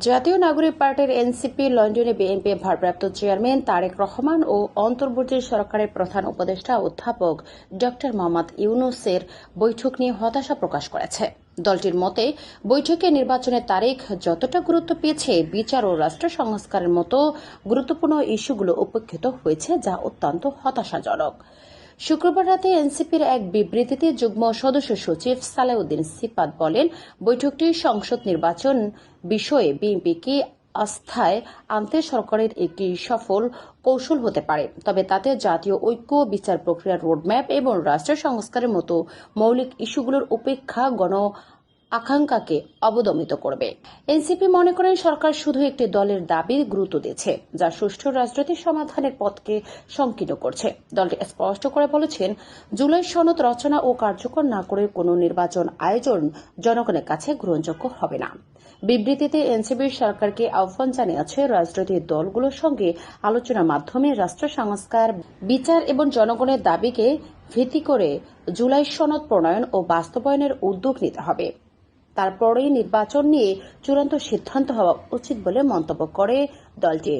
জাতীয় নাগরিক পার্টির এনসিপি, লন্ডনে বিএনপি ভারপ্রাপ্ত চেয়ারম্যান তারেক রহমান ও অন্তর্বর্তী সরকারের প্রধান উপদেষ্টা অধ্যাপক ড মোহাম্মদ ইউনুসের বৈঠক নিয়ে হতাশা প্রকাশ করেছে। দলটির মতে, বৈঠকে নির্বাচনের তারিখ যতটা গুরুত্ব পেয়েছে, বিচার ও রাষ্ট্র সংস্কারের মতো গুরুত্বপূর্ণ ইস্যুগুলো উপেক্ষিত হয়েছে, যা অত্যন্ত হতাশাজনক। শুক্রবার রাতে এনসিপির এক বিবৃতিতে যুগ্ম সদস্য সচিব সালেউদ্দিন সিপাত বলেন, বৈঠকটি সংসদ নির্বাচন বিষয়ে বিএনপিকে আস্থায় আনতে সরকারের একটি সফল কৌশল হতে পারে। তবে তাতে জাতীয় ঐক্য, বিচার প্রক্রিয়ার রোডম্যাপ এবং রাষ্ট্র সংস্কারের মতো মৌলিক ইস্যুগুলোর উপেক্ষা গণ আকাঙ্ক্ষাকে অবদমিত করবে। এনসিপি মনে করেন সরকার শুধু একটি দলের দাবি গুরুত্ব দিচ্ছে যা সুষ্ঠু রাজনৈতিক সমাধানের পথকে সংকীর্ণ করছে। দলটি স্পষ্ট করে বলেছেন, জুলাই সনদ রচনা ও কার্যকর না করে কোনো নির্বাচন আয়োজন জনগণের কাছে গ্রহণযোগ্য হবে না। বিবৃতিতে এনসিপি সরকারকে আহ্বান জানিয়েছে, রাজনৈতিক দলগুলোর সঙ্গে আলোচনার মাধ্যমে রাষ্ট্র সংস্কার, বিচার এবং জনগণের দাবিকে ভিত্তি করে জুলাই সনদ প্রণয়ন ও বাস্তবায়নের উদ্যোগ নিতে হবে। তারপরেই নির্বাচন নিয়ে চূড়ান্ত সিদ্ধান্ত হওয়া উচিত বলে মন্তব্য করে দলটি।